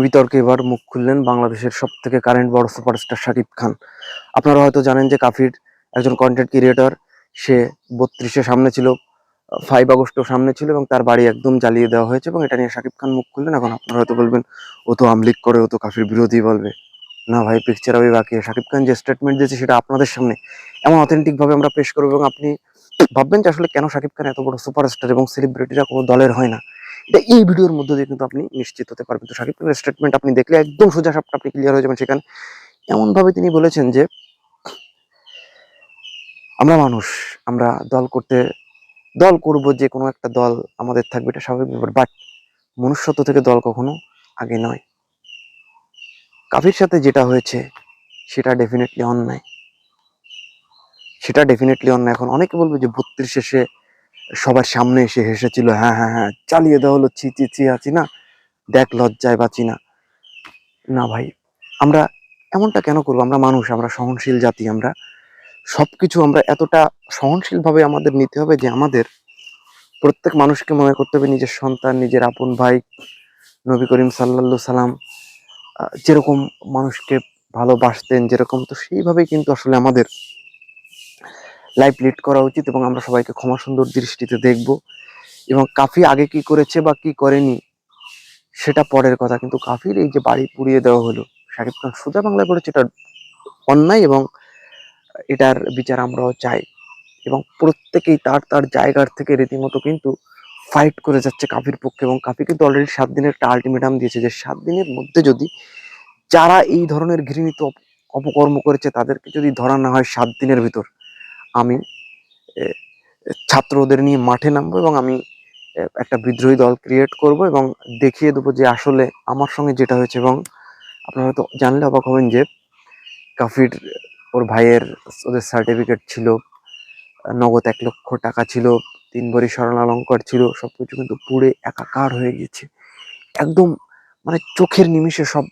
বিতর্কে এবার মুখ খুললেন বাংলাদেশের সব থেকে কারেন্ট বড় সুপারস্টার শাকিব খান। আপনারা হয়তো জানেন যে কাফির একজন কন্টেন্ট ক্রিয়েটর সে বত্রিশে সামনে ছিল ফাইভ আগস্টও সামনে ছিল এবং তার বাড়ি একদম জ্বালিয়ে দেওয়া হয়েছে এবং এটা নিয়ে শাকিব খান মুখ খুললেন। এখন আপনারা হয়তো বলবেন, ও তো আমলিক করে, ও তো কাফির বিরোধী বলবে। না ভাই পিকচার আমি বাকি। শাকিব খান যে স্টেটমেন্ট দিয়েছে সেটা আপনাদের সামনে, এমন অথেন্টিক ভাবে আমরা পেশ করব এবং আপনি ভাববেন যে আসলে কেন শাকিব খান এত বড় সুপারস্টার এবং সেলিব্রিটিরা কোনো দলের হয় না। এটা এই ভিডিওর মধ্যে দিয়ে কিন্তু আপনি নিশ্চিত হতে পারবেন। তো শাকিব খানের স্টেটমেন্ট আপনি দেখলে একদম সোজা সাপটা আপনি ক্লিয়ার হয়ে যাবেন সেখানে। এমন ভাবে তিনি বলেছেন যে, আমরা মানুষ, আমরা দল করতে, দল করব যে কোনো একটা দল আমাদের থাকবে, এটা স্বাভাবিক ব্যাপার। বাট মনুষ্যত্ব থেকে দল কখনো আগে নয়। কাফির সাথে যেটা হয়েছে, সেটা ডেফিনেটলি অন্যায়। সেটা ডেফিনেটলি অন্যায়। এখন অনেকে বলবে যে, বত্রিশ এসে সবার সামনে এসে হেসেছিল হ্যাঁ হ্যাঁ হ্যাঁ চালিয়ে দেওয়া হলো, ছি ছি ছি আছি না, দেখ লজ্জায় বাঁচি না। না ভাই, আমরা এমনটা কেন করব? আমরা মানুষ, আমরা সহনশীল জাতি, আমরা সব কিছু আমরা এতটা সহনশীল ভাবে আমাদের নিতে হবে যে আমাদের প্রত্যেক মানুষকে মনে করতে হবে নিজের সন্তান, নিজের আপন ভাই, নবী করিম সাল্লাল্লাহু সাল্লাম যেরকম মানুষকে ভালোবাসতেন, যেরকম, তো সেইভাবেই কিন্তু আসলে আমাদের লাইফ লিড করা উচিত এবং আমরা সবাইকে ক্ষমা সুন্দর দৃষ্টিতে দেখব। এবং কাফি আগে কি করেছে বা কি করেনি, সেটা পরের কথা। কিন্তু কাফির এই যে বাড়ি পুড়িয়ে দেওয়া হলো, শাকিব খান সোজা বাংলায় করেছে এটা অন্যায় এবং এটার বিচার আমরাও চাই। এবং প্রত্যেকেই তার তার জায়গার থেকে রীতিমতো কিন্তু ফাইট করে যাচ্ছে কাফির পক্ষে। এবং কাফি কিন্তু অলরেডি সাত দিনের একটা আলটিমেটাম দিয়েছে যে সাত দিনের মধ্যে যদি যারা এই ধরনের ঘৃণিত অপ- অপকর্ম করেছে, তাদেরকে যদি ধরা না হয় সাত দিনের ভিতর আমি ছাত্রদের নিয়ে মাঠে নামবো এবং আমি একটা বিদ্রোহী দল ক্রিয়েট করব এবং দেখিয়ে দেবো যে আসলে আমার সঙ্গে যেটা হয়েছে এবং আপনারা হয়তো জানলে অবাক হবেন যে কাফির ওর ভাইয়ের ওদের সার্টিফিকেট ছিল, নগদ এক লক্ষ টাকা ছিল, তিন ভরি স্বর্ণালঙ্কার ছিল সব কিছু কিন্তু পুড়ে একাকার হয়ে গেছে একদম মানে চোখের নিমিষে সব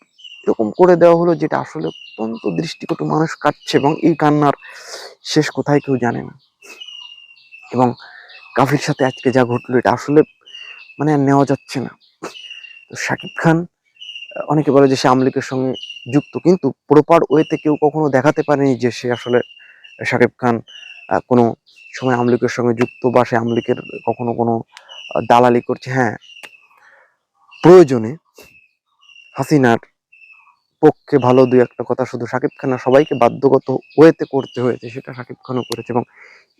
এরকম করে দেওয়া হলো যেটা আসলে অত্যন্ত দৃষ্টিকটু মানুষ কাটছে এবং এই কান্নার শেষ কোথায় কেউ জানে না। এবং কাফির সাথে আজকে যা ঘটলো, এটা আসলে মানে নেওয়া যাচ্ছে না। তো শাকিব খান, অনেকে বলে যে সে আমলিকের সঙ্গে যুক্ত, কিন্তু প্রপার ওয়েতে কেউ কখনো দেখাতে পারেনি যে সে আসলে শাকিব খান কোনো সময় আমলিকের সঙ্গে যুক্ত বা সে আমলিকের কখনো কোনো দালালি করছে। হ্যাঁ প্রয়োজনে হাসিনার পক্ষে ভালো দুই একটা কথা শুধু শাকিব খান না, সবাইকে বাধ্যগত ওয়েতে করতে হয়েছে, সেটা শাকিব খানও করেছে এবং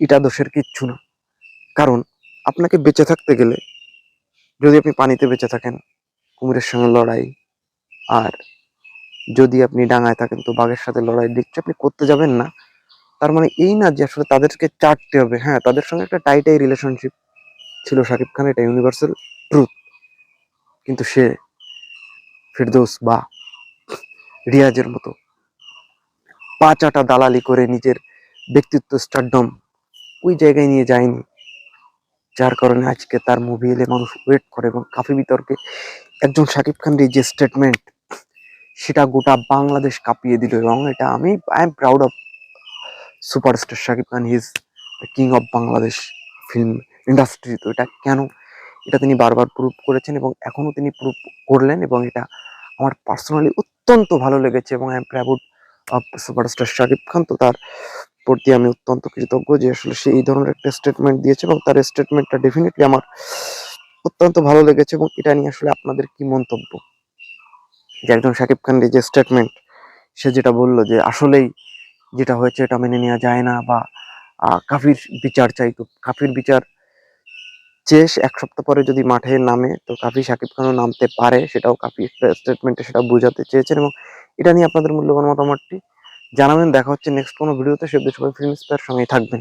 এটা দোষের কিচ্ছু না। কারণ আপনাকে বেঁচে থাকতে গেলে, যদি আপনি পানিতে বেঁচে থাকেন, কুমিরের সঙ্গে লড়াই, আর যদি আপনি ডাঙায় থাকেন তো বাঘের সাথে লড়াই, দেখছি আপনি করতে যাবেন না। তার মানে এই না যে আসলে তাদেরকে চাটতে হবে। হ্যাঁ তাদের সঙ্গে একটা টাইটাই রিলেশনশিপ ছিল শাকিব খান, এটা ইউনিভার্সাল ট্রুথ কিন্তু সে ফিরদৌস বা রিয়াজের মতো। পা চাটা দালালি করে নিজের ব্যক্তিত্ব স্টারডম ওই জায়গায় নিয়ে যায়নি। যার কারণে আজকে তার মুভি এলে মানুষ ওয়েট করে এবং কাফি বিতর্কে একজন শাকিব খানের যে স্টেটমেন্ট সেটা গোটা বাংলাদেশ কাঁপিয়ে দিল এবং এটা আমি I am proud of superstar Shakib Khan his king of Bangladesh film industry তো এটা কেন? এটা তিনি বারবার প্রুভ করেছেন এবং এখনও তিনি প্রুভ করলেন এবং এটা আমার পার্সোনালি অত্যন্ত ভালো লেগেছে এবং I am proud of superstar Shakib Khan তো তার প্রতি আমি অত্যন্ত কৃতজ্ঞ যে আসলে সে এই ধরনের একটা স্টেটমেন্ট দিয়েছে এবং তার স্টেটমেন্টটা ডেফিনেটলি আমার অত্যন্ত ভালো লেগেছে এবং এটা নিয়ে আসলে আপনাদের কি মন্তব্য? যে একজন শাকিব খানের যে স্টেটমেন্ট সে যেটা বলল যে আসলেই যেটা হয়েছে এটা মেনে নেওয়া যায় না বা কাফির বিচার চাই তো, কাফির বিচার চেয়ে সে এক সপ্তাহ পরে যদি মাঠে নামে, তো কাফি সাকিব খানও নামতে পারে, সেটাও কাফি স্টেটমেন্টে সেটা বোঝাতে চেয়েছেন এবং এটা নিয়ে আপনাদের মূল্যবান মতামতটি জানাবেন। দেখা হচ্ছে নেক্সট কোনো ভিডিওতে। সে সবাই ফিল্ম স্টার সঙ্গেই থাকবেন।